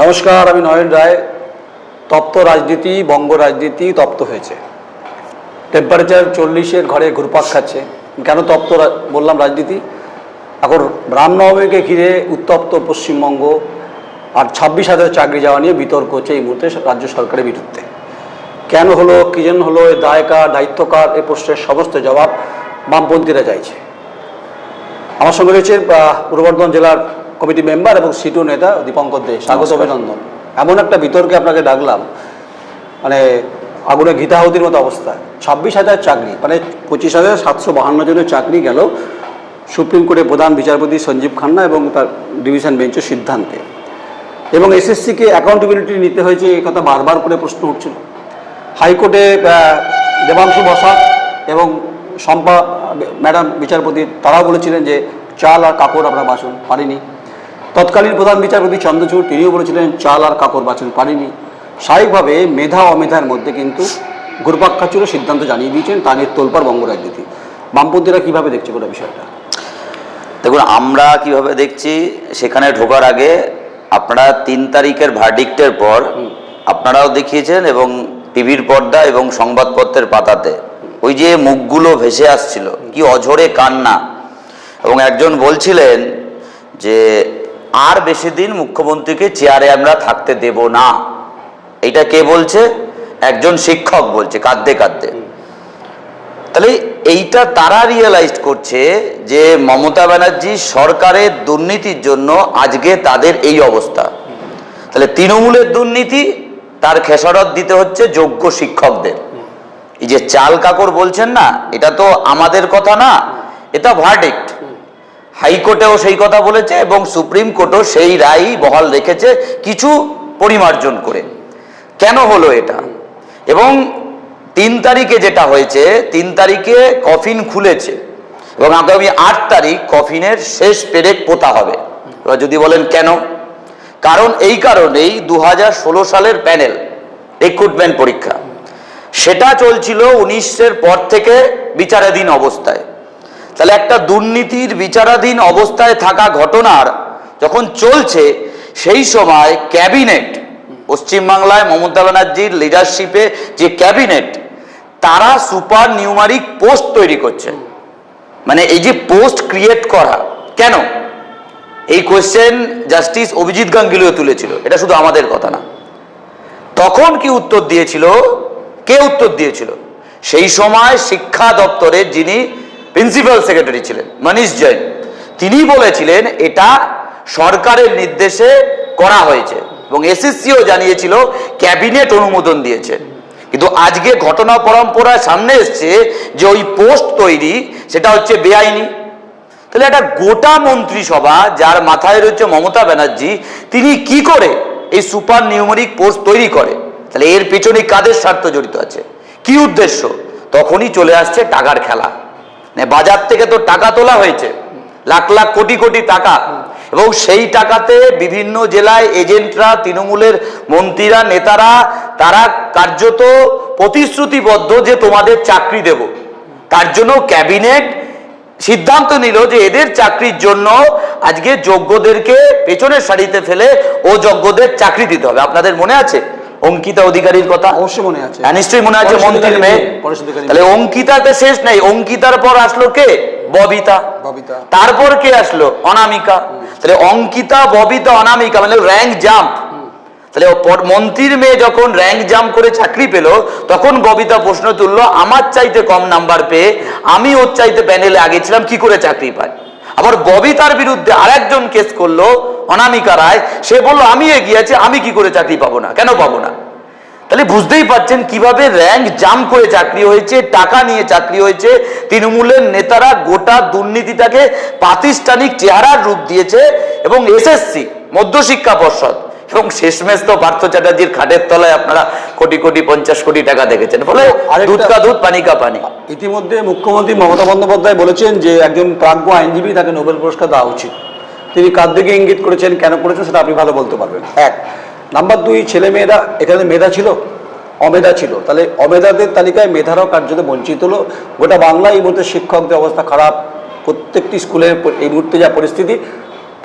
নমস্কার, আমি নয়ন রায়। তপ্ত রাজনীতি, বঙ্গ রাজনীতি তপ্ত হয়েছে। টেম্পারেচার চল্লিশের ঘরে ঘুরপাক খাচ্ছে। কেন তপ্ত বললাম রাজনীতি? এখন রামনবমীকে ঘিরে উত্তপ্ত পশ্চিমবঙ্গ আর ছাব্বিশ হাজার চাকরি যাওয়া নিয়ে বিতর্ক হচ্ছে এই মুহূর্তে রাজ্য সরকারের বিরুদ্ধে। কেন হলো, কী জন্য হলো এর দায় কার, দায়িত্ব কার প্রশ্নের সমস্ত জবাব বামপন্থীরা চাইছে। আমার সঙ্গে রয়েছে পূর্ব বর্ধমান জেলার কমিটি মেম্বার এবং সিটু নেতা দীপঙ্কর দে স্বাগত অভিনন্দন। এমন একটা বিতর্কে আপনাকে ডাকলাম মানে আগুনে গীতাহুতির মতো অবস্থা। ছাব্বিশ হাজার চাকরি মানে পঁচিশ হাজার সাতশো বাহান্ন জনের চাকরি গেল সুপ্রিম কোর্টের প্রধান বিচারপতি সঞ্জীব খান্না এবং তার ডিভিশন বেঞ্চের সিদ্ধান্তে। এবং এসএসসিকে অ্যাকাউন্টেবিলিটি নিতে হয়েছে এই কথা বারবার করে প্রশ্ন উঠছিল। হাইকোর্টে দেবাংশু বসাক এবং শম্পা ম্যাডাম বিচারপতি তারাও বলেছিলেন যে চাল আর কাপড় আমরা বাসন পারিনি। তৎকালীন প্রধান বিচারপতি চন্দ্রচূড় তিনিও বলেছিলেন চাল আর কাপড় বাছন পারিনি স্বাভাবিকভাবে মেধা অমেধার মধ্যে কিন্তু ঘুরপাক খাচ্ছিল সিদ্ধান্ত জানিয়ে দিয়েছেন তা নিয়ে তোলপার বঙ্গ রাজনীতি। বামপন্থীরা কীভাবে দেখছে গোটা বিষয়টা? দেখুন আমরা কীভাবে দেখছি সেখানে ঢোকার আগে আপনারা তিন তারিখের ভার্ডিক্টের পর আপনারাও দেখিয়েছেন এবং টিভির পর্দা এবং সংবাদপত্রের পাতাতে। ওই যে মুখগুলো ভেসে আসছিল কি অঝরে কান্না। এবং একজন বলছিলেন যে আর বেশি দিন মুখ্যমন্ত্রীকে চেয়ারে আমরা থাকতে দেব না। এটা কে বলছে? একজন শিক্ষক বলছে, কাঁদতে কাঁদতে। তাহলে এইটা তারা রিয়েলাইজ করছে যে মমতা ব্যানার্জি সরকারের দুর্নীতির জন্য আজকে তাদের এই অবস্থা। তাহলে তৃণমূলের দুর্নীতি, তার খেসারত দিতে হচ্ছে যোগ্য শিক্ষকদের। এই যে চাল কাকর বলছেন না, এটা তো আমাদের কথা না, এটা ভার্ডিক্ট হাইকোর্টেও সেই কথা বলেছে এবং সুপ্রিম কোর্টও সেই রায় বহাল রেখেছে কিছু পরিমার্জন করে। কেন হলো এটা? এবং তিন তারিখে যেটা হয়েছে, তিন তারিখে কফিন খুলেছে এবং আগামী আট তারিখ কফিনের শেষ পেরেক পোতা হবে। এবার যদি বলেন কেন? কারণ এই কারণেই দু হাজার ষোলো সালের প্যানেল, রিক্রুটমেন্ট পরীক্ষা, সেটা চলছিল উনিশের পর থেকে বিচারাধীন অবস্থায়। তাহলে একটা দুর্নীতির বিচারাধীন অবস্থায় থাকা ঘটনার যখন চলছে, সেই সময় ক্যাবিনেট, পশ্চিমবাংলায় মমতা ব্যানার্জির লিডারশিপে যে ক্যাবিনেট, তারা সুপার নিউমারিক পোস্ট তৈরি করছে। মানে এই যে পোস্ট ক্রিয়েট করা, কেন? এই কোয়েশ্চেন জাস্টিস অভিজিৎ গাঙ্গুলিও তুলেছিল, এটা শুধু আমাদের কথা না। তখন কি উত্তর দিয়েছিল? কে উত্তর দিয়েছিল? সেই সময় শিক্ষা দপ্তরের যিনি প্রিন্সিপাল সেক্রেটারি ছিলেন মনীষ জৈন তিনি বলেছিলেন, এটা সরকারের নির্দেশে করা হয়েছে এবং এসএসসিও জানিয়েছিল, ক্যাবিনেট অনুমোদন দিয়েছে। কিন্তু আজকে ঘটনা পরম্পরায় সামনে এসছে যে ওই পোস্ট তৈরি, সেটা হচ্ছে বেআইনি। তাহলে একটা গোটা মন্ত্রিসভা, যার মাথায় রয়েছে মমতা ব্যানার্জি, তিনি কি করে এই সুপার নিউমেরিক পোস্ট তৈরি করে? তাহলে এর পেছনে কাদের স্বার্থ জড়িত আছে? কি উদ্দেশ্য? তখনই চলে আসছে টাকার খেলা। বাজার থেকে তো টাকা তোলা হয়েছে, লাখ লাখ কোটি কোটি টাকা। এবং সেই টাকাতে বিভিন্ন জেলায় এজেন্টরা, তৃণমূলের মন্ত্রীরা, নেতারা, তারা কার্যত প্রতিশ্রুতিবদ্ধ যে তোমাদের চাকরি দেব। তার জন্য ক্যাবিনেট সিদ্ধান্ত নিল যে এদের চাকরির জন্য আজকে যোগ্যদেরকে পেছনের সারিতে ফেলে ও যোগ্যদের চাকরি দিতে হবে। আপনাদের মনে আছে? অঙ্কিতা অধিকারীর কথা। অবশ্যই মনে আছে। হ্যাঁ, নিশ্চয়ই মনে আছে মন্ত্রীর মেয়ে। তাহলে অঙ্কিতাতে শেষ নাই। অঙ্কিতার পর আসলো কে? ববিতা। ববিতা। তারপর কে আসলো? অনামিকা। তাহলে অঙ্কিতা ববিতা অনামিকা মানে র্যাঙ্ক জাম্প তাহলে মন্ত্রীর মেয়ে যখন র্যাঙ্ক জাম্প করে চাকরি পেল তখন ববিতা প্রশ্ন তুললো আমার চাইতে কম নাম্বার পেয়ে আমি ওর চাইতে প্যানেলে আগে ছিলাম কি করে চাকরি পাই? আবার ববিতার বিরুদ্ধে আরেকজন কেস করল, অনামিকা রায়। সে বলল, আমি এগিয়েছি আমি কি করে চাকরি পাবো না? কেন পাবো না? তাহলে বুঝতেই পারছেন কীভাবে র্যাঙ্ক জাম করে চাকরি হয়েছে, টাকা নিয়ে চাকরি হয়েছে। তৃণমূলের নেতারা গোটা দুর্নীতিটাকে প্রাতিষ্ঠানিক চেহারার রূপ দিয়েছে এবং এসএসসি, মধ্যশিক্ষা পর্ষদ এবং শেষমেশ তো পার্থ চ্যাটার্জির খাটের তলায় আপনারা কোটি কোটি পঞ্চাশ কোটি টাকা দেখেছেন। ফলে আরেকটা- দুধ কা দুধ পানি কা পানি। ইতিমধ্যে মুখ্যমন্ত্রী মমতা বন্দ্যোপাধ্যায় বলেছেন যে একজন প্রাজ্ঞ আইনজীবী তাকে নোবেল পুরস্কার দেওয়া উচিত। তিনি কার দিকে ইঙ্গিত করেছেন কেন করেছেন সেটা আপনি ভালো বলতে পারবেন। এক নাম্বার দুই ছেলে মেয়েরা এখানে মেধা ছিল অমেধা ছিল। তাহলে অমেধাদের তালিকায় মেধারাও কার্যত বঞ্চিত হলো। গোটা বাংলা এই মুহূর্তে শিক্ষকদের অবস্থা খারাপ। প্রত্যেকটি স্কুলের এই মুহূর্তে যা পরিস্থিতি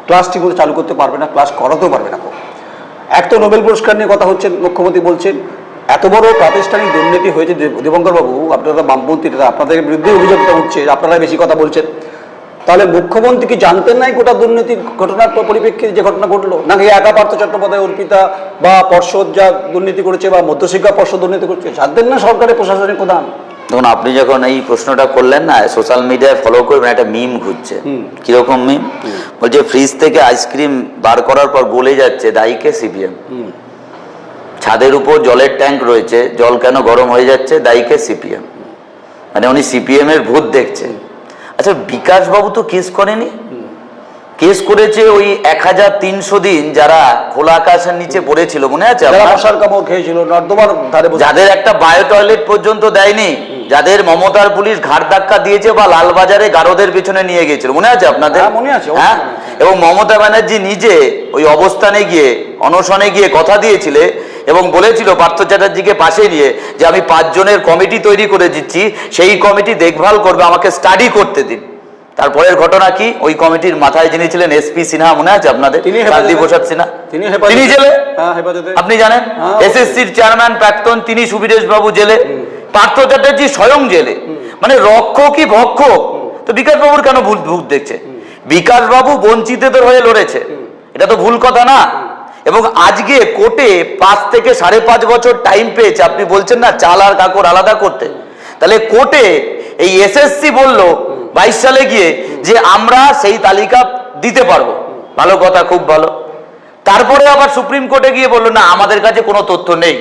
ক্লাস ঠিকমতো চালু করতে পারবে না ক্লাস করাতেও পারবে না। এক তো নোবেল পুরস্কার নিয়ে কথা হচ্ছেন, মুখ্যমন্ত্রী বলছেন, এত বড় প্রাতিষ্ঠানিক দুর্নীতি হয়েছে দেবঙ্করবাবু দিবঙ্কর বাবু আপনারা বামপন্থীরা আপনাদের বিরুদ্ধে অভিযোগটা উঠছে আপনারা বেশি কথা বলছেন। তাহলে মুখ্যমন্ত্রী কি জানতেন নাই গোটা দুর্নীতির ঘটনার পরিপ্রেক্ষিতে যে ঘটনা ঘটলো? নাকি একা পার্থ চট্টোপাধ্যায়, অর্পিতা বা পর্ষদ যা দুর্নীতি করেছে বা মধ্যশিক্ষা পর্ষদ দুর্নীতি করছে, জানতেন না সরকারের প্রশাসনিক প্রধান? দেখুন আপনি যখন এই প্রশ্নটা করলেন না সোশ্যাল মিডিয়ায় ফলো করবেন একটা মিম ঘুরছে। কীরকম মিম বলছে ফ্রিজ থেকে আইসক্রিম বার করার পর গলে যাচ্ছে দায়ীকে সিপিএম ছাদের উপর জলের ট্যাঙ্ক রয়েছে জল কেন গরম হয়ে যাচ্ছে দায়ীকে সিপিএম মানে উনি সিপিএম এর ভূত দেখছে। আচ্ছা বিকাশবাবু তো কেস করেনি? কেস করেছে ওই এক হাজার তিনশো দিন যারা খোলা আকাশের নিচে পড়েছিল মনে আছে মশার কামড় খেয়েছিল নর্দমার ধারে যাদের একটা বায়ো টয়লেট পর্যন্ত দেয়নি যাদের মমতার পুলিশ ঘাট ধাক্কা দিয়েছে বা লালবাজারে গারদের পিছনে নিয়ে গেছিল মনে আছে আপনাদের? হ্যাঁ, মনে আছে, হ্যাঁ? এবং মমতা ব্যানার্জি নিজে ওই অবস্থানে গিয়ে অনশনে গিয়ে কথা দিয়েছিলে এবং বলেছিল পার্থ চ্যাটার্জিকে পাশে নিয়ে যে আমি পাঁচজনের কমিটি তৈরি করে দিচ্ছি সেই কমিটি দেখভাল করবে আমাকে স্টাডি করতে দিন। তারপরের ঘটনা কি? ওই কমিটির মাথায় যিনি ছিলেন এসপি সিনহা মনে আছে আপনাদের তিনি কান্তি প্রসাদ সিনহা। তিনি জেলে? হ্যাঁ, আপনি জানেন? হ্যাঁ, এসএসসির চেয়ারম্যান প্রাক্তন তিনি সুবিরেশ বাবু জেলে। পার্থ চ্যাটার্জি স্বয়ং জেলে। মানে রক্ষক কি ভক্ষক? তো বিকাশ বাবুর কেন ভুল ভূত দেখছে? বিকাশ বাবু বঞ্চিতদের হয়ে লড়েছে। এটা তো ভুল কথা না। এবং আজকে কোর্টে পাঁচ থেকে সাড়ে পাঁচ বছর টাইম পেয়েছে। আপনি বলছেন না চাল আর কাকর আলাদা করতে। তাহলে কোর্টে এই এসএসসি বলল বাইশ সালে গিয়ে যে আমরা সেই তালিকা দিতে পারব। ভালো কথা, খুব ভালো। তারপরে আবার সুপ্রিম কোর্টে গিয়ে বলল, না, আমাদের কাছে কোনো তথ্য নেই।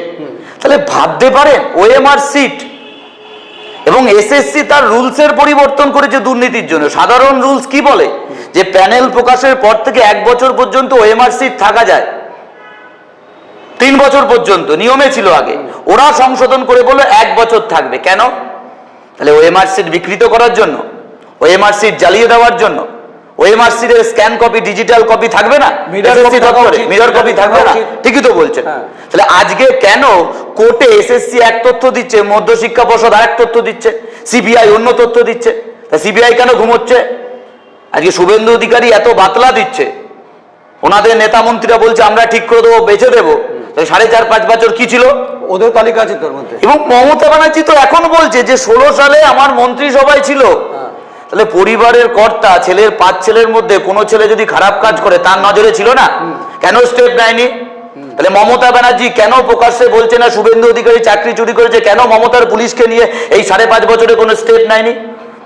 তাহলে ভাবতে পারেন, ওএমআর সিট এবং এসএসসি তার রুলসের পরিবর্তন করেছে দুর্নীতির জন্য। সাধারণ রুলস কি বলে? যে প্যানেল প্রকাশের পর থেকে এক বছর পর্যন্ত ওএমআর সিট থাকা যায়। তিন বছর পর্যন্ত, নিয়মে ছিল আগে। ওরা সংশোধন করে বলল, এক বছর থাকবে। কেন? তাহলে ওএমআর সিট বিকৃত করার জন্য। ওএমআর সিট জ্বালিয়ে দেওয়ার জন্য ওএমআর সিটের স্ক্যান কপি ডিজিটাল কপি থাকবে না। মিরর কপি থাকবে না। ঠিকই তো বলছেন। হ্যাঁ। তাহলে আজকে কেন কোর্টে এসএসসি এক তথ্য দিচ্ছে মধ্যশিক্ষা পর্ষদ আরেক তথ্য দিচ্ছে সিবিআই অন্য তথ্য দিচ্ছে? তা সিবিআই কেন ঘুমোচ্ছে? আজকে শুভেন্দু অধিকারী এত বাতলা দিচ্ছে। ওনাদের নেতা মন্ত্রীরা বলছে আমরা ঠিক করে দেবো বেঁচে দেবো। সাড়ে চার পাঁচ বছর কি ছিল? ওদের তালিকা আছে তোর মধ্যে। এবং মমতা ব্যানার্জি তো এখন বলছে যে ষোলো সালে আমার মন্ত্রিসভায় ছিল। তাহলে পরিবারের কর্তা, ছেলের পাঁচ ছেলের মধ্যে কোনো ছেলে যদি খারাপ কাজ করে, তার নজরে ছিল না? কেন স্টেপ নেয়নি? তাহলে মমতা ব্যানার্জি কেন প্রকাশ্যে বলছে না, শুভেন্দু অধিকারী চাকরি চুরি করেছে, কেন মমতার পুলিশকে নিয়ে এই সাড়ে পাঁচ বছরে কোনো স্টেপ নেয়নি?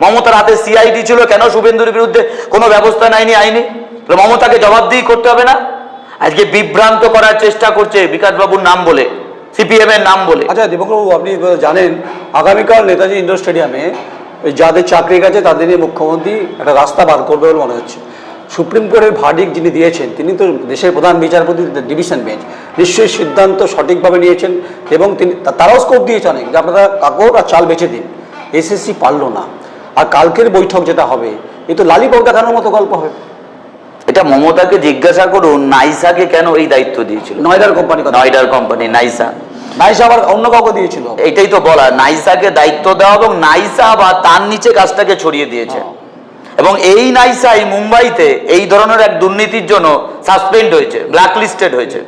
মমতার হাতে সিআইডি ছিল, কেন শুভেন্দুর বিরুদ্ধে কোনো ব্যবস্থা নেয়নি আইনি? তাহলে মমতাকে জবাবদিহি করতে হবে না? আজকে বিভ্রান্ত করার চেষ্টা করছে বিকাশবাবুর নাম বলে সিপিএম এর নাম বলে। আচ্ছা দীপকবাবু, আপনি জানেন, আগামীকাল নেতাজি ইন্ডোর স্টেডিয়ামে যাদের চাকরি গেছে তাদের নিয়ে মুখ্যমন্ত্রী একটা রাস্তা বার করবে বলে মনে হচ্ছে। সুপ্রিম কোর্টের ভার্ডিক যিনি দিয়েছেন তিনি তো দেশের প্রধান বিচারপতি ডিভিশন বেঞ্চ নিশ্চয়ই সিদ্ধান্ত সঠিকভাবে নিয়েছেন এবং তিনি তারাও স্কোপ দিয়েছেন অনেক যে আপনারা কাকর আর চাল বেঁচে দিন। এসএসসি পারল না। আর কালকের বৈঠক যেটা হবে এ তো লালিপপ দেখানোর মতো গল্প হবে। এটা মমতাকে জিজ্ঞাসা করুন নাইসাকে কেন এই দায়িত্ব দিয়েছিল? নয়দার কোম্পানি নয়ডার কোম্পানি নাইসা। নাইসা আবার অন্য কাউকে দিয়েছিল? এইটাই তো বলা নাইসাকে দায়িত্ব দেওয়া এবং নাইসা বা তার নিচে কাজটাকে ছড়িয়ে দিয়েছে। এবং এই নাইসাই মুম্বাইতে এই ধরনের এক দুর্নীতির জন্য সাসপেন্ড হয়েছে ব্ল্যাক লিস্টেড হয়েছে।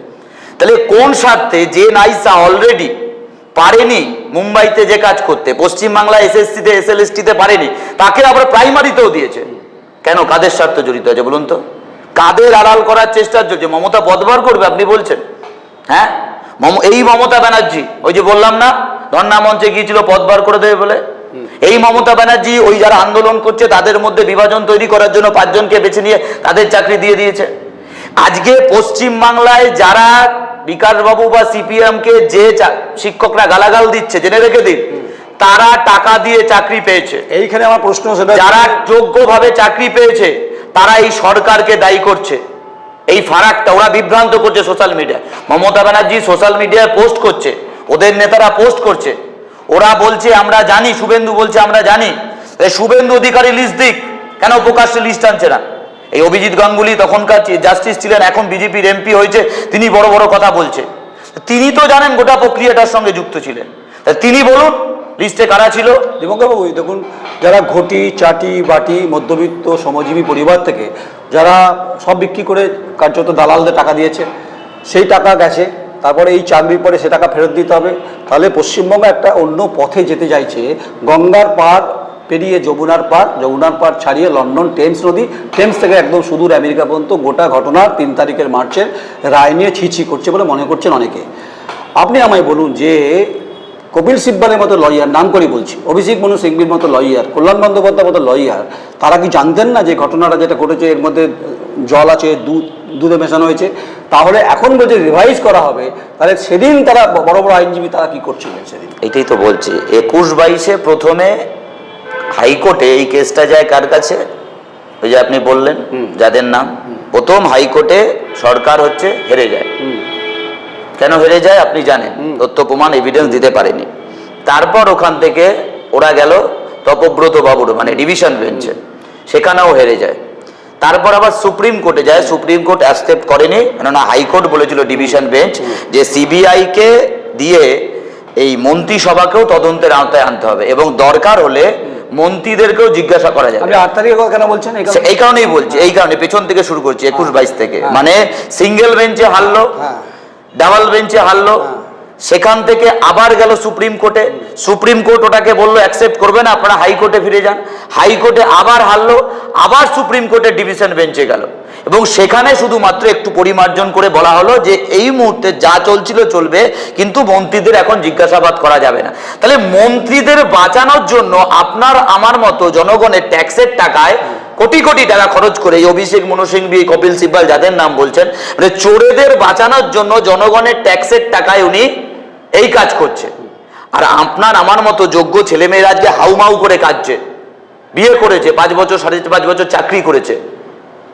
তাহলে কোন স্বার্থে যে নাইসা অলরেডি পারেনি মুম্বাইতে যে কাজ করতে পশ্চিমবাংলা এসএসসিতে এসএলএসটিতে পারেনি তাকে আবার প্রাইমারিতেও দিয়েছে। কেন? কাদের স্বার্থ জড়িত আছে বলুন তো? কাদের আড়াল করার চেষ্টা চলছে মমতা পদবার করবে আপনি বলছেন। হ্যাঁ? এই মমতা ব্যানার্জি ওই যে বললাম না ধর্ণা মঞ্চে গিয়েছিল পদ বার করে দেবে বলে? এই মমতা ব্যানার্জি ওই যারা আন্দোলন করছে তাদের মধ্যে বিভাজন তৈরি করার জন্য পাঁচজনকে বেছে নিয়ে তাদের চাকরি দিয়ে দিয়েছে। আজকে পশ্চিম বাংলায় যারা বিকাশবাবু বা সিপিএম কে যে শিক্ষকরা গালাগাল দিচ্ছে জেনে রেখে দিন তারা টাকা দিয়ে চাকরি পেয়েছে। এইখানে আমার প্রশ্ন যারা যোগ্যভাবে চাকরি পেয়েছে তারা এই সরকারকে দায়ী করছে। এই ফারাকটা ওরা বিভ্রান্ত করছে সোশ্যাল মিডিয়ায় মমতা ব্যানার্জি সোশ্যাল মিডিয়ায় পোস্ট করছে, ওদের নেতারা পোস্ট করছে। ওরা বলছে, আমরা জানি, শুভেন্দু বলছে, আমরা জানি। শুভেন্দু অধিকারী লিস্ট দিক, কেন প্রকাশ্যে লিস্ট আনছে না? এই অভিজিৎ গাঙ্গুলি তখনকার জাস্টিস ছিলেন, এখন বিজেপির এমপি হয়েছে, তিনি বড় বড় কথা বলছে। তিনি তো জানেন গোটা প্রক্রিয়াটার সঙ্গে যুক্ত ছিলেন। তিনি বলুন লিস্টে কারা ছিল? দিবঙ্গবাবু দেখুন, যারা ঘটি, চাটি, বাটি, মধ্যবিত্ত, শ্রমজীবী পরিবার থেকে যারা সব বিক্রি করে কার্যত দালালদের টাকা দিয়েছে, সেই টাকা গেছে। তারপরে এই চাকরির পরে সে টাকা ফেরত দিতে হবে। তাহলে পশ্চিমবঙ্গ একটা অন্য পথে যেতে চাইছে। গঙ্গার পার পেরিয়ে যমুনার পার যমুনার পার ছাড়িয়ে লন্ডন, টেমস নদী। টেমস থেকে একদম সুদূর আমেরিকা পর্যন্ত গোটা ঘটনার তিন তারিখের মার্চের রায় নিয়ে ছিছি করছে বলে মনে করছেন অনেকে। আপনি আমায় বলুন যে কপিল সিব্বালের মতো লয়ার নাম করে বলছি অভিষেক মনু সিংবির মতো লয়ার কল্যাণ বন্দ্যোপাধ্যায়ের মতো লয়ার তারা কি জানতেন না যে ঘটনাটা যেটা ঘটেছে এর মধ্যে জল আছে দুধ দুধে মেশানো হয়েছে? তাহলে এখন বলছে রিভাইজ করা হবে তাহলে সেদিন তারা বড় বড় আইনজীবী তারা কি করছিলেন সেদিন? এটাই তো বলছি একুশ বাইশে প্রথমে হাইকোর্টে এই কেসটা যায় কার কাছে? ওই যে আপনি বললেন যাদের নাম। প্রথম হাইকোর্টে সরকার হচ্ছে হেরে যায়। কেন হেরে যায় আপনি জানেন। তথ্য প্রমাণ এভিডেন্স দিতে পারেনি। তারপর ওখান থেকে ওরা গেল তপব্রত বাবুর মানে ডিভিশন বেঞ্চে সেখানেও হেরে যায়। তারপর আবার সুপ্রিম কোর্টে যায়। সুপ্রিম কোর্ট অ্যাকসেপ্ট করেনি। কেননা হাইকোর্ট বলেছিল ডিভিশন বেঞ্চ যে সিবিআইকে দিয়ে এই মন্ত্রিসভাকেও তদন্তের আওতায় আনতে হবে এবং দরকার হলে মন্ত্রীদেরকেও জিজ্ঞাসা করা যাবে। আট তারিখের কথা কেন বলছেন? এই এই কারণেই বলছি। এই কারণে পেছন থেকে শুরু করছি একুশ বাইশ থেকে। মানে সিঙ্গেল বেঞ্চে হারলো। হ্যাঁ। ডাবল বেঞ্চে হারলো। সেখান থেকে আবার গেল সুপ্রিম কোর্টে। সুপ্রিম কোর্ট ওটাকে বলল অ্যাকসেপ্ট করবে না আপনারা হাইকোর্টে ফিরে যান। হাইকোর্টে আবার হারলো আবার সুপ্রিম কোর্টে ডিভিশন বেঞ্চে গেল। এবং সেখানে শুধুমাত্র একটু পরিমার্জন করে বলা হলো যে এই মুহূর্তে যা চলছিল চলবে, কিন্তু মন্ত্রীদের এখন জিজ্ঞাসাবাদ করা যাবে না। তাহলে মন্ত্রীদের বাঁচানোর জন্য আপনার, আমার মতো জনগণের ট্যাক্সের টাকায় কোটি কোটি টাকা খরচ করে এই অভিষেক মনু কপিল সিব্বাল যাদের নাম বলছেন মানে চোরেদের বাঁচানোর জন্য জনগণের ট্যাক্সের টাকায় উনি এই কাজ করছে আর আপনার, আমার মতো যোগ্য ছেলেমেয়েরা আজকে হাউমাউ করে কাঁদছে, বিয়ে করেছে, পাঁচ বছর, সাড়ে পাঁচ বছর চাকরি করেছে।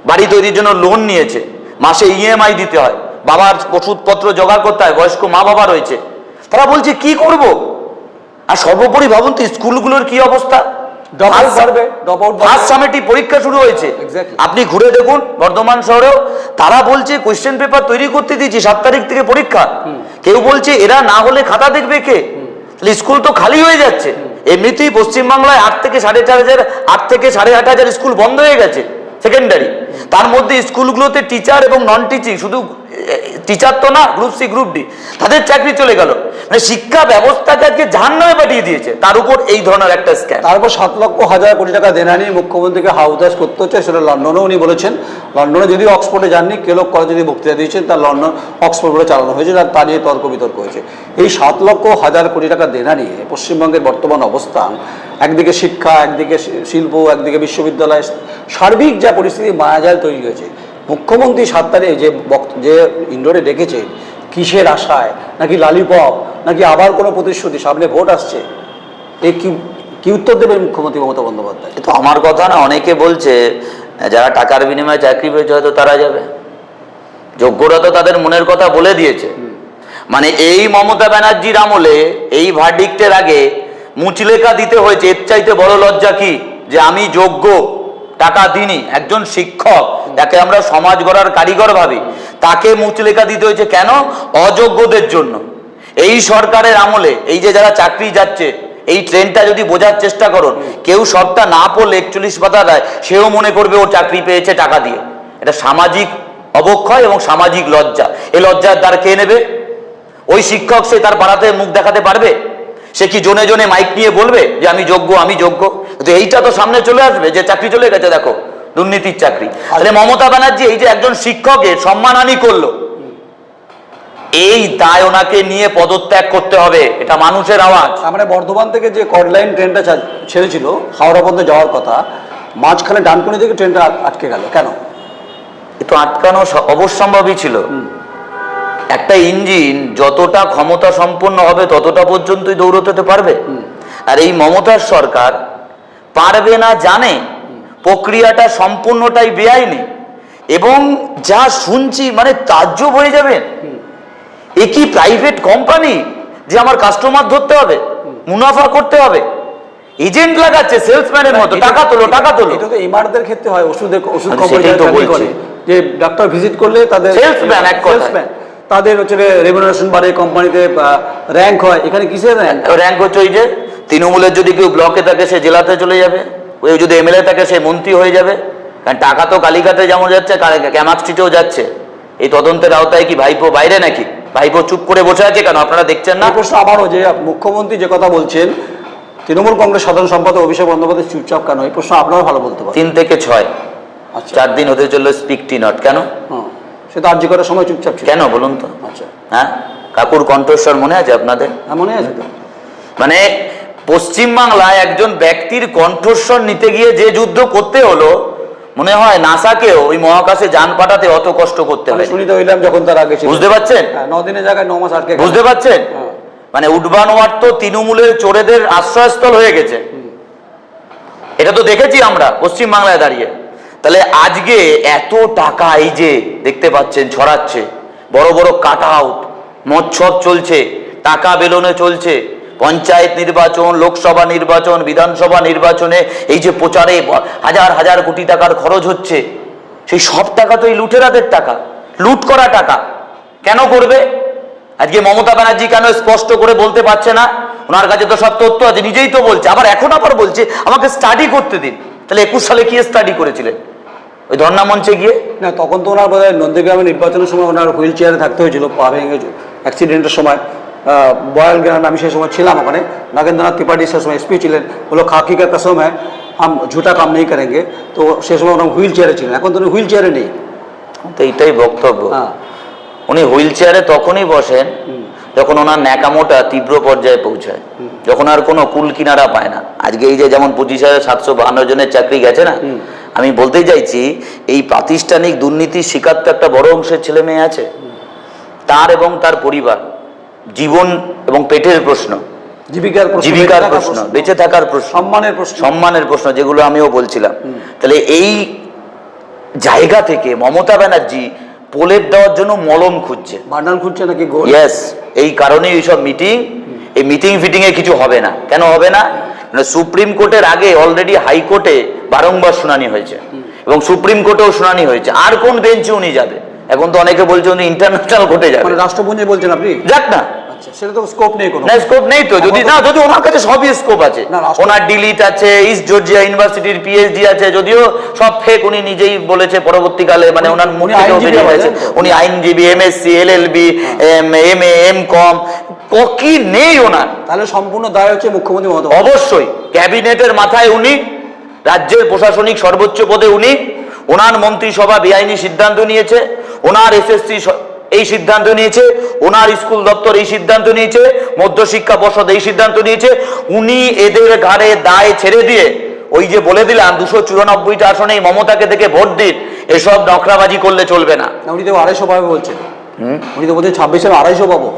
বাড়ি তৈরির জন্য লোন নিয়েছে। মাসে ইএমআই দিতে হয়। বাবার ওষুধপত্র জোগাড় করতে হয়। বয়স্ক মা বাবা রয়েছে। তারা বলছে কি করব? আর সর্বোপরি ভাবুন তো স্কুলগুলোর কি অবস্থা? পরীক্ষা শুরু হয়েছে। আপনি ঘুরে দেখুন বর্ধমান শহরেও তারা বলছে কোয়েশ্চেন পেপার তৈরি করতে দিয়েছি সাত তারিখ থেকে পরীক্ষা। কেউ বলছে এরা না হলে খাতা দেখবে কে? স্কুল তো খালি হয়ে যাচ্ছে। এমনিতেই পশ্চিমবাংলায় আট থেকে সাড়ে চার হাজার আট থেকে সাড়ে আট হাজার স্কুল বন্ধ হয়ে গেছে। সেকেন্ডারি তার মধ্যে স্কুলগুলোতে টিচার এবং নন টিচিং শুধু টিচার তো না গ্রুপ সি গ্রুপ ডি তাদের চাকরি চলে গেল। মানে শিক্ষা ব্যবস্থাকে আজকে জাহান্নামে পাঠিয়ে দিয়েছে। তার উপর এই ধরনের একটা স্ক্যাম তারপর সাত লক্ষ, হাজার কোটি টাকা দেনা নিয়ে মুখ্যমন্ত্রীকে হাউদাস করতে হচ্ছে, সেটা লন্ডনেও উনি বলেছেন। লন্ডনে যদি অক্সফোর্ডে যাননি কেলক কলেজে যদি বক্তৃতা দিয়েছেন, তার লন্ডন, অক্সফোর্ড বলে চালানো হয়েছে আর তা নিয়ে তর্ক বিতর্ক হয়েছে। এই সাত লক্ষ, হাজার কোটি টাকা দেনা নিয়ে পশ্চিমবঙ্গের বর্তমান অবস্থান একদিকে শিক্ষা একদিকে শিল্প একদিকে বিশ্ববিদ্যালয় সার্বিক যা পরিস্থিতি মায়াজাল তৈরি হয়েছে। মুখ্যমন্ত্রী সাত তারিখে যে বক্ত যে ইন্ডোরে ডেকেছেন কিসের আশায়? নাকি লালিপপ? নাকি আবার কোনো প্রতিশ্রুতি? সামনে ভোট আসছে। এই কি কি উত্তর দেবেন মুখ্যমন্ত্রী মমতা বন্দ্যোপাধ্যায়? এ তো আমার কথা না অনেকে বলছে যারা টাকার বিনিময়ে চাকরি পেয়েছে হয়তো তারা যাবে। যোগ্যরা তো তাদের মনের কথা বলে দিয়েছে। মানে এই মমতা ব্যানার্জির আমলে এই ভার্ডিক্টের আগে মুচলেখা দিতে হয়েছে। এর চাইতে বড় লজ্জা কি? যে আমি যোগ্য, টাকা দিনি একজন শিক্ষক, যাকে আমরা সমাজ গড়ার কারিগর ভাবি, তাকে মুচলেখা দিতে হয়েছে কেন? অযোগ্যদের জন্য। এই সরকারের আমলে, এই যে যারা চাকরি যাচ্ছে, এই ট্রেনটা যদি বোঝার চেষ্টা করুন, কেউ সবটা না পড়লে একচল্লিশ পাতা দেয়, সেও মনে করবে ও চাকরি পেয়েছে টাকা দিয়ে। এটা সামাজিক অবক্ষয় এবং সামাজিক লজ্জা। এই লজ্জার দ্বার কে নেবে? ওই শিক্ষক সে তার পাড়াতে মুখ দেখাতে পারবে? সে কি জনে জনে মাইক নিয়ে বলবে যে আমি যোগ্য আমি যোগ্য? কিন্তু এইটা তো সামনে চলে আসবে যে চাকরি চলে গেছে দেখো দুর্নীতির চাকরি। তাহলে মমতা ব্যানার্জি এই যে একজন শিক্ষকের সম্মানহানি করল এই দায় ওনাকে নিয়ে পদত্যাগ করতে হবে এটা মানুষের আওয়াজ। তার মানে বর্ধমান থেকে যে কডলাইন ট্রেনটা ছেড়েছিল হাওড়া পর্যন্ত যাওয়ার কথা মাঝখানে ডানকুনি থেকে ট্রেনটা আটকে গেল কেন? এ তো আটকানো অবশ্যম্ভাবী ছিল। একটা ইঞ্জিন যতটা ক্ষমতা সম্পন্ন হবে ততটা পর্যন্তই দৌড়তে পারবে। আর এই মমতার সরকার পারবে না জানে প্রক্রিয়াটা সম্পূর্ণটাই বেআইনি। এবং যা শুনছি মানে তাজ্জব হয়ে যাবেন এ কি প্রাইভেট কোম্পানি যে আমার কাস্টমার ধরতে হবে মুনাফা করতে হবে? এজেন্ট লাগাচ্ছে সেলসম্যানের মতো টাকা তোলো টাকা তোলো। এটা তো এমআরদের ক্ষেত্রে হয় ওষুধের ওষুধ কোম্পানি যে ডাক্তার ভিজিট করলে তাদের সেলসম্যান এক কথায়। তাদের হচ্ছে রেমুনারেশন বাড়ে কোম্পানিতে র্যাঙ্ক হয়। এখানে কিসের র্যাঙ্ক র্যাঙ্ক হচ্ছে ওই যে তৃণমূলের যদি কেউ ব্লকে থাকে সে জেলাতে চলে যাবে। ওই যদি এমএলএ থাকে সে মন্ত্রী হয়ে যাবে। কারণ টাকা তো কালীঘাটে যেমন যাচ্ছে ক্যামাক স্ট্রিটেও যাচ্ছে। এই তদন্তের আওতায় কি ভাইপো বাইরে নাকি? ভাইপো চুপ করে বসে আছে কেন? আপনারা দেখছেন না? প্রশ্ন আবারও যে মুখ্যমন্ত্রী যে কথা বলছেন তৃণমূল কংগ্রেস সাধারণ সম্পাদক অভিষেক বন্দ্যোপাধ্যায় চুপচাপ কেন? এই প্রশ্ন আপনারাও ভালো বলতে পারেন। তিন থেকে ছয়। আচ্ছা। চার দিন হতে চলল স্পিক টি নট কেন? সে তো আর্জি করার সময় চুপচাপ ছিল। কেন বলুন তো? আচ্ছা। হ্যাঁ? কাকুর কণ্ঠস্বর মনে আছে আপনাদের? হ্যাঁ মনে আছে তো। মানে পশ্চিমবাংলায় একজন ব্যক্তির কণ্ঠস্বর নিতে গিয়ে যে যুদ্ধ করতে হলো মনে হয় নাসাকেও ওই মহাকাশে যান পাঠাতে অত কষ্ট করতে হবে হয় শুনিতে হইলাম যখন তার আগে ছিল। বুঝতে পারছেন? হ্যাঁ, দিনের জায়গায় ন মাস আটকে। বুঝতে পারছেন? হ্যাঁ। মানে উডবানোয়ার তো তৃণমূলের চোরেদের আশ্রয়স্থল হয়ে গেছে। এটা তো দেখেছি আমরা পশ্চিম বাংলায় দাঁড়িয়ে। তাহলে আজকে এত টাকা এই যে দেখতে পাচ্ছেন ছড়াচ্ছে, বড় বড় কাট আউট মৎসব চলছে, টাকা বেলনে চলছে, পঞ্চায়েত নির্বাচন, লোকসভা নির্বাচন, বিধানসভা নির্বাচনে এই যে প্রচারে হাজার হাজার কোটি টাকার খরচ হচ্ছে, সেই সব টাকা তো এই লুটেরাদের টাকা, লুট করা টাকা, কেন করবে? আজকে মমতা ব্যানার্জি কেন স্পষ্ট করে বলতে পারছে না? ওনার কাছে তো সব তথ্য আছে, নিজেই তো বলছে, আবার এখন আবার বলছে, আমাকে স্টাডি করতে দিন। তাহলে একুশ সালে কি স্টাডি করেছিলেন? ওই ধর্ণা মঞ্চে গিয়ে? না তখন তো ওনার বোধহয় নন্দীগ্রামে নির্বাচনের সময় ওনার হুইল চেয়ারে থাকতে হয়েছিল পা ভেঙে অ্যাক্সিডেন্টের সময় বয়াল গ্রামে আমি সেই সময় ছিলাম ওখানে। নাগেন্দ্রনাথ ত্রিপাঠী সে সময় এসপি ছিলেন। বলো খাকি কা কসম হ্যাঁ আম ঝুটা কাম নেই করেंगे তো সে সময় ওনার হুইল চেয়ারে ছিলেন এখন তো উনি হুইল চেয়ারে নেই। তো এইটাই বক্তব্য। হ্যাঁ। উনি হুইল চেয়ারে তখনই বসেন যখন ওনার ন্যাকামোটা তীব্র পর্যায়ে পৌঁছায়। যখন আর কোনো কুল কিনারা পায় না। আজকে এই যে যেমন পঁচিশ হাজার সাতশো বাহান্ন জনের চাকরি গেছে না আমি বলতে চাইছি এই প্রাতিষ্ঠানিক দুর্নীতির শিকার তো একটা বড় অংশের ছেলে মেয়ে আছে। তার এবং তার পরিবার জীবন এবং পেটের প্রশ্ন। জীবিকার জীবিকার প্রশ্ন বেঁচে থাকার প্রশ্ন। সম্মানের প্রশ্ন। সম্মানের প্রশ্ন যেগুলো আমিও বলছিলাম। তাহলে এই জায়গা থেকে মমতা ব্যানার্জি পোলের দেওয়ার জন্য মলম খুঁজছে। বান্ডাল খুঁজছে নাকি ইয়েস এই কারণেই এইসব মিটিং এই মিটিং ফিটিং এ কিছু হবে না। কেন হবে না? সুপ্রিম কোর্টের আগে অলরেডি হাইকোর্টে বারংবার শুনানি হয়েছে। এবং সুপ্রিম কোর্টেও শুনানি হয়েছে। আর কোন বেঞ্চে উনি যাবে? এখন তো অনেকে বলছে উনি ইন্টারন্যাশনাল কোর্টে যাবে। মানে রাষ্ট্রপুঞ্জে বলছেন আপনি? যাক না। সেটা তো স্কোপ নেই কোনো। না স্কোপ নেই তো। যদি না যদি ওনার কাছে সবই স্কোপ আছে। ওনার ডিলিট আছে ইস্ট জর্জিয়া ইউনিভার্সিটির পিএইচডি আছে যদিও সব ফেক উনি নিজেই বলেছে পরবর্তীকালে মানে ওনার মুখ উনি থেকেও আইনজীবী বেরিয়ে আবার, গেছে জানেন তো? উনি আইনজীবী MSc LLB M A M com কি নেই ওনার। তাহলে সম্পূর্ণ দায় হচ্ছে মুখ্যমন্ত্রী মমতা অবশ্যই। ক্যাবিনেটের মাথায় উনি রাজ্যের প্রশাসনিক সর্বোচ্চ পদে উনি। ওনার মন্ত্রিসভা বেআইনি সিদ্ধান্ত নিয়েছে। ওনার এসএসসি এই সিদ্ধান্ত নিয়েছে। ওনার স্কুল দপ্তর এই সিদ্ধান্ত নিয়েছে। মধ্যশিক্ষা পর্ষদ এই সিদ্ধান্ত নিয়েছে। উনি এদের ঘাড়ে দায় ছেড়ে দিয়ে ওই যে বলে দিলাম দুশো চুরানব্বইটা আসনে মমতাকে দেখে ভোট দিন এসব নকরাবাজি করলে চলবে না। উনি তো আড়াইশো পাবে বলছেন? উনি তো বলছেন ছাব্বিশে আড়াইশো পাবো।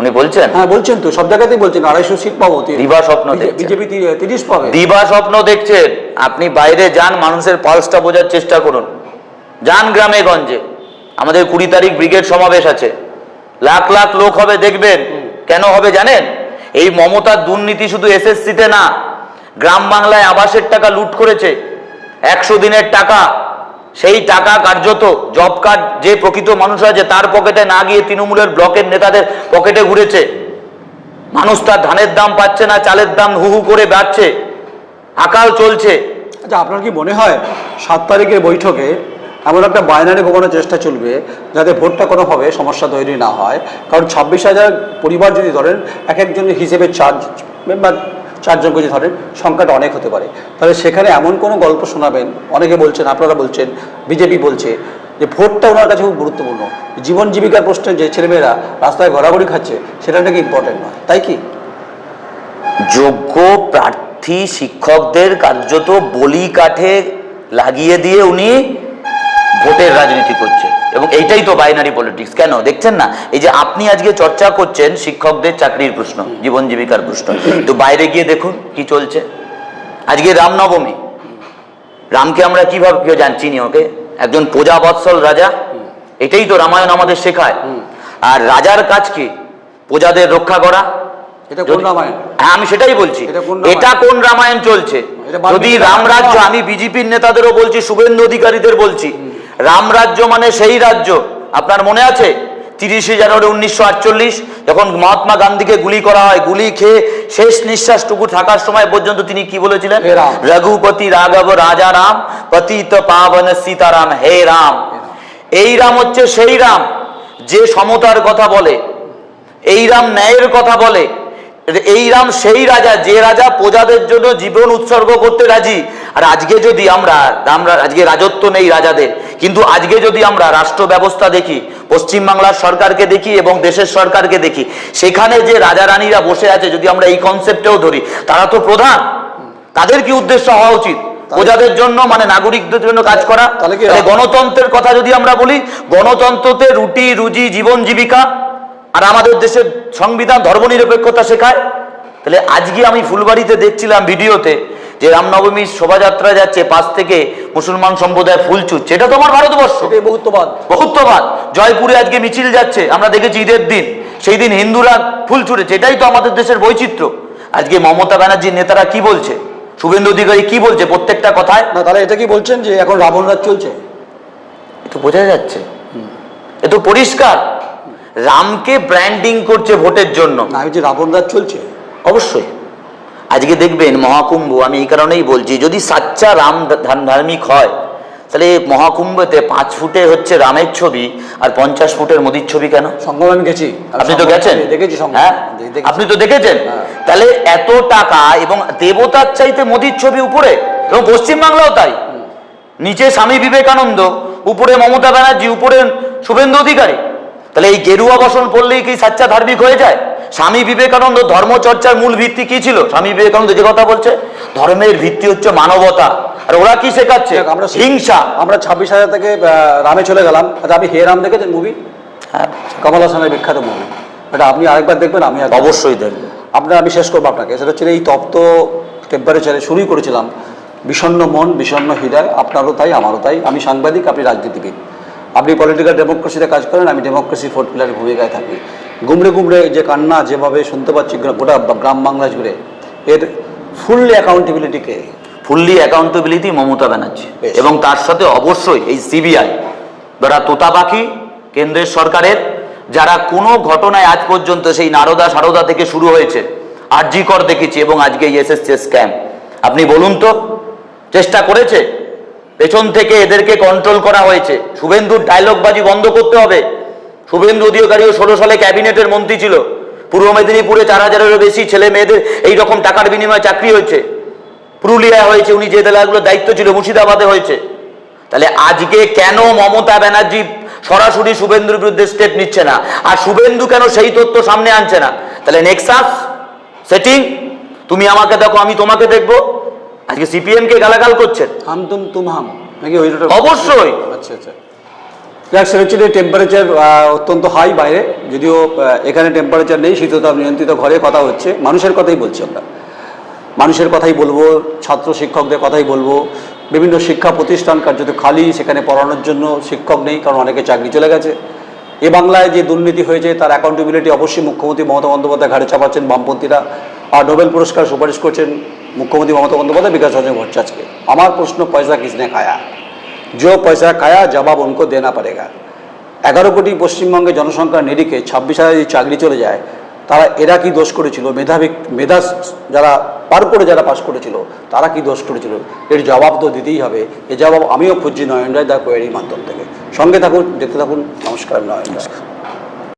উনি বলছেন? হ্যাঁ বলছেন তো সব জায়গাতেই বলছেন আড়াইশো সিট পাবো দিবা স্বপ্ন বিজেপি তিরিশ পাবে। দিবা স্বপ্ন দেখছেন। আপনি বাইরে যান মানুষের পালসটা বোঝার চেষ্টা করুন। যান গ্রামে গঞ্জে আমাদের কুড়ি তারিখ ব্রিগেড সমাবেশ আছে। লাখ লাখ লোক হবে দেখবেন। কেন হবে জানেন? এই মমতার দুর্নীতি শুধু এসএসসিতে না গ্রাম বাংলায় আবাসের টাকা লুট করেছে। একশো দিনের টাকা। সেই টাকা কার্যত জব কার্ড যে প্রকৃত মানুষ আছে, তার পকেটে না গিয়ে তৃণমূলের ব্লকের নেতাদের পকেটে ঘুরেছে। মানুষ তার ধানের দাম পাচ্ছে না, চালের দাম হু করে বাড়ছে। আকাল চলছে। আচ্ছা আপনার কি মনে হয় সাত তারিখের বৈঠকে এমন একটা বাইনারি ঘোমানোর চেষ্টা চলবে যাতে ভোটটা কোনোভাবে সমস্যা তৈরি না হয়? কারণ ছাব্বিশ হাজার পরিবার যদি ধরেন, এক একজনের হিসেবে চার্জ মেম্বার চারজনকে যদি ধরেন সংখ্যাটা অনেক হতে পারে। তাহলে সেখানে এমন কোনো গল্প শোনাবেন, অনেকে বলছেন, আপনারা বলছেন, বিজেপি বলছে যে ভোটটা ওনার কাছে খুব গুরুত্বপূর্ণ। জীবন জীবিকার প্রশ্নে যে ছেলেমেয়েরা রাস্তায় ঘোরাঘুরি খাচ্ছে, সেটা নাকি ইম্পর্টেন্ট নয়। তাই কি? যোগ্য প্রার্থী শিক্ষকদের কার্যত বলি কাঠে লাগিয়ে দিয়ে উনি ভোটের রাজনীতি করছে এবং এইটাই তো বাইনারি পলিটিক্স কেন? দেখছেন না? এই যে আপনি আজকে চর্চা করছেন শিক্ষকদের চাকরির প্রশ্ন জীবন জীবিকার প্রশ্ন। তো বাইরে গিয়ে দেখুন কি চলছে। আজকে রামনবমী। রামকে আমরা কীভাবে কেউ জানছি নি ওকে? একজন প্রজা বৎসল রাজা। এটাই তো রামায়ণ আমাদের শেখায়। আর রাজার কাজ কি? প্রজাদের রক্ষা করা। হ্যাঁ আমি সেটাই বলছি। এটা কোন রামায়ণ? চলছে? যদি রামরাজ্য আমি বিজেপির নেতাদেরও বলছি শুভেন্দু অধিকারীদের বলছি রামরাজ্য মানে সেই রাজ্য। আপনার মনে আছে? তিরিশে জানুয়ারি উনিশশো আটচল্লিশ যখন মহাত্মা গান্ধীকে গুলি করা হয় গুলি খেয়ে শেষ নিঃশ্বাসটুকু থাকার সময় পর্যন্ত তিনি কি বলেছিলেন? রাম। রঘুপতি রাঘব রাজা রাম পতিত পাবন সীতারাম হে রাম। এই রাম হচ্ছে সেই রাম যে সমতার কথা বলে এই রাম ন্যায়ের কথা বলে এই রাম সেই রাজা যে রাজা প্রজাদের জন্য জীবন উৎসর্গ করতে রাজি। আর আজকে যদি আমরা আমরা আজকে রাজত্ব নেই রাজাদের কিন্তু আজকে যদি আমরা রাষ্ট্র ব্যবস্থা দেখি পশ্চিমবাংলার সরকারকে দেখি এবং দেশের সরকারকে দেখি সেখানে যে রাজা রানীরা বসে আছে যদি আমরা এই কনসেপ্টেও ধরি তারা তো প্রধান। তাদের কি উদ্দেশ্য হওয়া উচিত? প্রজাদের জন্য মানে নাগরিকদের জন্য কাজ করা? তাহলে কি- তাহলে গণতন্ত্রের কথা যদি আমরা বলি গণতন্ত্রতে রুটি রুজি জীবন জীবিকা আর আমাদের দেশের সংবিধান ধর্মনিরপেক্ষতা শেখায়। তাহলে আজকে আমি ফুলবাড়িতে দেখছিলাম ভিডিওতে যে রামনবমীর শোভাযাত্রা যাচ্ছে পাশ থেকে মুসলমান সম্প্রদায় ফুল ছুটছে এটা তো আমার ভারতবর্ষ। বহুত্ববাদ। বহুত্ববাদ। জয়পুরে আজকে মিছিল যাচ্ছে আমরা দেখেছি ঈদের দিন সেই দিন হিন্দুরা ফুল ছুটেছে এটাই তো আমাদের দেশের বৈচিত্র্য। আজকে মমতা ব্যানার্জির নেতারা কি বলছে? শুভেন্দু অধিকারী কি বলছে প্রত্যেকটা কথায়? না তাহলে এটা কি বলছেন যে এখন রাবণ রাজ চলছে? এ তো বোঝা যাচ্ছে। এ তো পরিষ্কার। রামকে ব্র্যান্ডিং করছে ভোটের জন্য। না যে রাবণ রাজ চলছে? অবশ্যই। আজকে দেখবেন মহাকুম্ভ আমি এই কারণেই বলছি যদি সাচ্চা রাম ধার্মিক হয় তাহলে মহাকুম্ভতে পাঁচ ফুটে হচ্ছে রামের ছবি আর পঞ্চাশ ফুটের মোদির ছবি কেন? সঙ্গম আমি গেছি আপনি তো গেছেন? দেখেছি হ্যাঁ? আপনি তো দেখেছেন? হ্যাঁ। তাহলে এত টাকা এবং দেবতার চাইতে মোদির ছবি উপরে এবং পশ্চিমবাংলাও তাই। নিচে স্বামী বিবেকানন্দ উপরে মমতা ব্যানার্জি উপরে শুভেন্দু অধিকারী। তাহলে এই গেরুয়া বসন পড়লেই কি সাচ্চা ধার্মিক হয়ে যায়? স্বামী বিবেকানন্দ ধর্মচর্চার মূল ভিত্তি কি ছিল? স্বামী বিবেকানন্দ যে কথা বলছে ধর্মের ভিত্তি হচ্ছে মানবতা। আর ওরা কি শেখাচ্ছে? আমরা হিংসা। আমরা ছাব্বিশ হাজার থেকে রামে চলে গেলাম। আচ্ছা আপনি হে রাম দেখেছেন মুভি হ্যাঁ। কমল হাসানের বিখ্যাত মুভি এটা আপনি আরেকবার দেখবেন আমি অবশ্যই দেখবে। আপনার আমি শেষ করব আপনাকে। সেটা হচ্ছে এই তপ্ত টেম্পারেচারে শুরুই করেছিলাম। বিষণ্ণ মন বিষণ্ণ হৃদয় আপনারও তাই আমারও তাই। আমি সাংবাদিক আপনি রাজনীতিবিদ। আপনি পলিটিক্যাল ডেমোক্রেসিতে কাজ করেন আমি ডেমোক্রেসি ফোর্থ পিলারের ভূমিকায় থাকি। গুমড়ে গুমড়ে যে কান্না যেভাবে শুনতে পাচ্ছি গোটা গ্রাম বাংলা জুড়ে এর ফুললি অ্যাকাউন্টেবিলিটিকে ফুললি অ্যাকাউন্টেবিলিটি মমতা ব্যানার্জি। এবং তার সাথে অবশ্যই এই সিবিআই যারা তোতা পাখি কেন্দ্রের সরকারের যারা কোনো ঘটনায় আজ পর্যন্ত সেই নারদা সারদা থেকে শুরু হয়েছে আরজিকর দেখেছি এবং আজকে এসএসসি স্ক্যাম আপনি বলুন তো চেষ্টা করেছে? পেছন থেকে এদেরকে কন্ট্রোল করা হয়েছে। শুভেন্দুর ডায়লগবাজি বন্ধ করতে হবে। শুভেন্দু অধিকারীও ষোলো সালে ক্যাবিনেটের মন্ত্রী ছিল। পূর্ব মেদিনীপুরে চার হাজারেরও বেশি ছেলে মেয়েদের এই রকম টাকার বিনিময়ে চাকরি হয়েছে। পুরুলিয়ায় হয়েছে উনি যে জেলাগুলোর দায়িত্ব ছিল মুর্শিদাবাদে হয়েছে। তাহলে আজকে কেন মমতা ব্যানার্জি সরাসরি শুভেন্দুর বিরুদ্ধে স্টেপ নিচ্ছে না? আর শুভেন্দু কেন সেই তথ্য সামনে আনছে না? তাহলে নেক্সাস সেটিং তুমি আমাকে দেখো আমি তোমাকে দেখব। আজকে সিপিএম কে গালাগাল করছেন। হাম তুম তুম হাম নাকি ওই দুটো অবশ্যই। আচ্ছা আচ্ছা। যাক সেটা হচ্ছে টেম্পারেচার অত্যন্ত হাই বাইরে। যদিও এখানে টেম্পারেচার নেই, শীততাপ নিয়ন্ত্রিত ঘরে কথা হচ্ছে। মানুষের কথাই বলছি আমরা। মানুষের কথাই বলব, ছাত্র শিক্ষকদের কথাই বলব। বিভিন্ন শিক্ষা প্রতিষ্ঠান কার্যত খালি, সেখানে পড়ানোর জন্য শিক্ষক নেই, কারণ অনেকে চাকরি চলে গেছে। এ বাংলায় যে দুর্নীতি হয়েছে, তার অ্যাকাউন্টেবিলিটি অবশ্যই মুখ্যমন্ত্রী মমতা বন্দ্যোপাধ্যায় ঘাড়ে চাপাচ্ছেন। বামপন্থীরা আর নোবেল পুরস্কার সুপারিশ করছেন মুখ্যমন্ত্রী মমতা বন্দ্যোপাধ্যায় বিকাশ রঞ্জন ভট্টাচার্যকে। আমার প্রশ্ন, পয়সা কিসনে খায়া? जो पैसा खाया जवाब उनको देना पड़ेगा এগারো কোটি পশ্চিমবঙ্গের জনসংখ্যার নিরিখে ছাব্বিশ হাজার যদি চাকরি চলে যায় তারা এরা কি দোষ করেছিল মেধাবী মেধা যারা পার করে যারা পাশ করেছিল তারা কি দোষ করেছিল এর জবাব তো দিতেই হবে এ জবাব আমিও খুঁজছি নয়ন রায় দা কোয়েরির মাধ্যম থেকে সঙ্গে থাকুন দেখতে থাকুন নমস্কার আমি নয়ন রায়